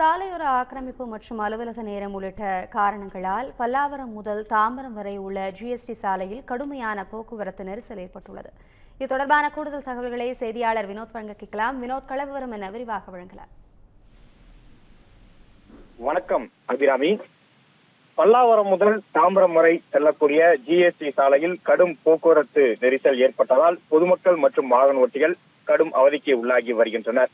சாலையோர ஆக்கிரமிப்பு மற்றும் அலுவலக நேரம் உள்ளிட்ட காரணங்களால் பல்லாவரம் முதல் தாம்பரம் வரை உள்ள ஜிஎஸ்டி சாலையில் கடுமையான போக்குவரத்து நெரிசல் ஏற்பட்டுள்ளது. இது தொடர்பான கூடுதல் தகவல்களை செய்தியாளர் வினோத் வழங்க கேட்கலாம். வினோத் கலவரம் என விரிவாக வழங்கலாம். வணக்கம் அபிராமி. பல்லாவரம் முதல் தாம்பரம் வரை செல்லக்கூடிய ஜிஎஸ்டி சாலையில் கடும் போக்குவரத்து நெரிசல் ஏற்பட்டதால் பொதுமக்கள் மற்றும் வாகன ஓட்டிகள் கடும் அவதிக்கு உள்ளாகி வருகின்றனர்.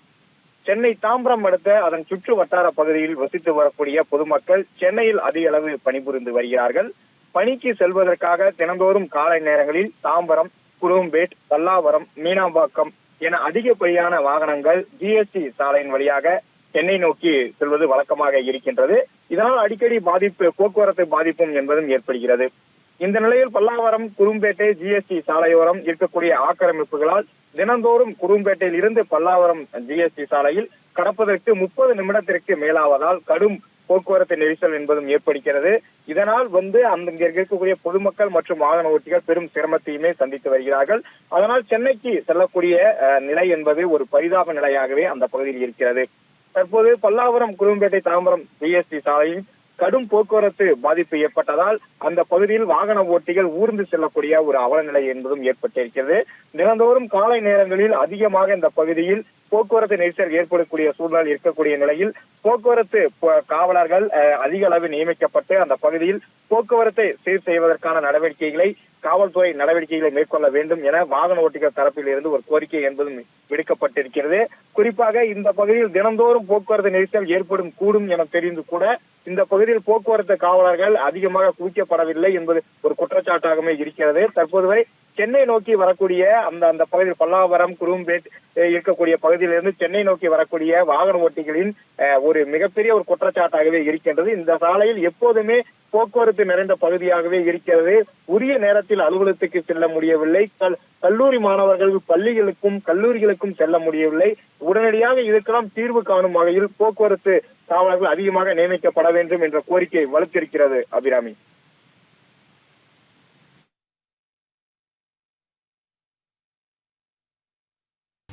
சென்னை தாம்பரம் அடுத்த அதன் சுற்று வட்டார பகுதியில் வசித்து வரக்கூடிய பொதுமக்கள் சென்னையில் அதிக அளவு பணிபுரிந்து வருகிறார்கள். பணிக்கு செல்வதற்காக தினந்தோறும் காலை நேரங்களில் தாம்பரம் குரும்பேட் பல்லாவரம் மீனாம்பாக்கம் என அதிகப்படியான வாகனங்கள் ஜிஎஸ்டி சாலையின் வழியாக சென்னை நோக்கி செல்வது வழக்கமாக இருக்கின்றது. இதனால் அடிக்கடி பாதிப்பு போக்குவரத்து பாதிப்பும் என்பதும் ஏற்படுகிறது. இந்த நிலையில் பல்லாவரம் குரும்பேட்டை ஜிஎஸ்டி சாலையோரம் இருக்கக்கூடிய ஆக்கிரமிப்புகளால் தினந்தோறும் குரும்பேட்டையில் இருந்து பல்லாவரம் ஜிஎஸ்டி சாலையில் கடப்பதற்கு முப்பது நிமிடத்திற்கு மேலாவதால் கடும் போக்குவரத்து நெரிசல் என்பதும் ஏற்படுகிறது. இதனால் வந்து அந்த இங்கே இருக்கக்கூடிய பொதுமக்கள் மற்றும் வாகன ஓட்டிகள் பெரும் சிரமத்தையுமே சந்தித்து வருகிறார்கள். அதனால் சென்னைக்கு செல்லக்கூடிய நிலை என்பது ஒரு பரிதாப நிலையாகவே அந்த பகுதியில் இருக்கிறது. தற்போது பல்லாவரம் குரும்பேட்டை தாம்பரம் ஜிஎஸ்டி சாலையில் கடும் போக்குவரத்து பாதிப்பு ஏற்பட்டதால் அந்த பகுதியில் வாகன ஓட்டிகள் ஊர்ந்து செல்லக்கூடிய ஒரு அவலநிலை என்பதும் ஏற்பட்டிருக்கிறது. தினந்தோறும் காலை நேரங்களில் அதிகமாக இந்த பகுதியில் போக்குவரத்து நெரிசல் ஏற்படக்கூடிய சூழ்நிலை இருக்கக்கூடிய நிலையில் போக்குவரத்து காவலர்கள் அஹ், அதிக அளவில் நியமிக்கப்பட்டு அந்த பகுதியில் போக்குவரத்தை சீர் செய்வதற்கான நடவடிக்கைகளை காவல்துறை நடவடிக்கைகளை மேற்கொள்ள வேண்டும் என வாகன ஓட்டிகள் தரப்பில் இருந்து ஒரு கோரிக்கை என்பதும் விடுக்கப்பட்டிருக்கிறது. குறிப்பாக இந்த பகுதியில் தினந்தோறும் போக்குவரத்து நெரிசல் ஏற்படும் கூடும் என தெரிந்து கூட இந்த பகுதியில் போக்குவரத்து காவலர்கள் அதிகமாக குவிக்கப்படவில்லை என்பது ஒரு குற்றச்சாட்டாகவே இருக்கிறது. தற்போது வரை சென்னை நோக்கி வரக்கூடிய அந்த அந்த பகுதியில் பல்லாவரம் குரும்பேட் இருக்கக்கூடிய பகுதியிலிருந்து சென்னை நோக்கி வரக்கூடிய வாகன ஓட்டிகளின் ஒரு மிகப்பெரிய ஒரு குற்றச்சாட்டாகவே இருக்கின்றது. இந்த சாலையில் எப்போதுமே போக்குவரத்து நிறைந்த பகுதியாகவே இருக்கிறது. உரிய நேரத்தில் அலுவலகத்துக்கு செல்ல முடியவில்லை. கல்- கல்லூரி மாணவர்கள் பள்ளிகளுக்கும் கல்லூரிகளுக்கும் செல்ல முடியவில்லை. உடனடியாக இதற்கெல்லாம் தீர்வு காணும் வகையில் போக்குவரத்து காவலர்கள் அதிகமாக நியமிக்கப்பட வேண்டும் என்ற கோரிக்கை வலுத்திருக்கிறது அபிராமி.